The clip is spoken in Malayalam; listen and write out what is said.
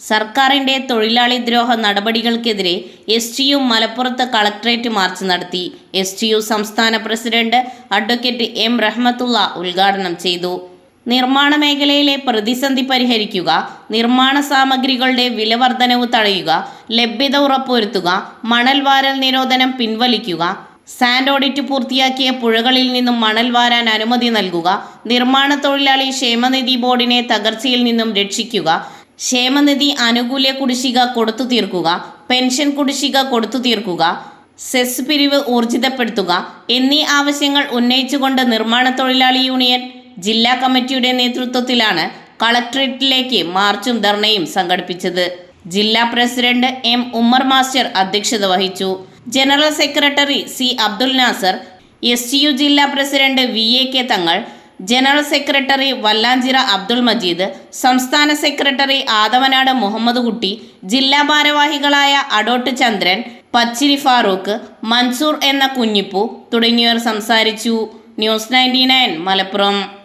സർക്കാരിന്റെ തൊഴിലാളി ദ്രോഹ നടപടികൾക്കെതിരെ എസ് ടി യു മലപ്പുറത്ത് കളക്ടറേറ്റ് മാർച്ച് നടത്തി. എസ് ടി യു സംസ്ഥാന പ്രസിഡന്റ് അഡ്വക്കേറ്റ് എം റഹ്മത്തുള്ള ഉദ്ഘാടനം ചെയ്തു. നിർമ്മാണ മേഖലയിലെ പ്രതിസന്ധി പരിഹരിക്കുക നിർമ്മാണ സാമഗ്രികളുടെ വിലവർധനവ് തടയുക ലഭ്യത ഉറപ്പുവരുത്തുക മണൽ വാരൽ നിരോധനം പിൻവലിക്കുക സാൻഡ് ഓഡിറ്റ് പൂർത്തിയാക്കിയ പുഴകളിൽ നിന്നും മണൽ വാരാൻ അനുമതി നൽകുക നിർമ്മാണ തൊഴിലാളി ക്ഷേമനിധി ബോർഡിനെ തകർച്ചയിൽ നിന്നും രക്ഷിക്കുക ക്ഷേമനിധി ആനുകൂല്യ കുടിശ്ശിക കൊടുത്തു തീർക്കുക പെൻഷൻ കുടിശ്ശിക കൊടുത്തു തീർക്കുക സെസ് പിരിവ് ഊർജിതപ്പെടുത്തുക എന്നീ ആവശ്യങ്ങൾ ഉന്നയിച്ചുകൊണ്ട് നിർമ്മാണ തൊഴിലാളി യൂണിയൻ ജില്ലാ കമ്മിറ്റിയുടെ നേതൃത്വത്തിലാണ് കളക്ട്രേറ്റിലേക്ക് മാർച്ചും ധർണയും സംഘടിപ്പിച്ചത്. ജില്ലാ പ്രസിഡന്റ് എം ഉമ്മർ മാസ്റ്റർ അധ്യക്ഷത വഹിച്ചു. General secretary C Abdul Nasar S ജില്ലാ president V A K Thangal general secretary Vallanchira Abdul Majeed സംസ്ഥാന സെക്രട്ടറി ആദവനാട് മുഹമ്മദ് കുട്ടി ജില്ലാ ഭാരവാഹികളായ അഡോട്ട് ചന്ദ്രൻ പച്ചിരി ഫാറൂഖ് മൻസൂർ എന്ന കുഞ്ഞിപ്പു തുടങ്ങിയവർ സംസാരിച്ചു. News ninety Malappuram.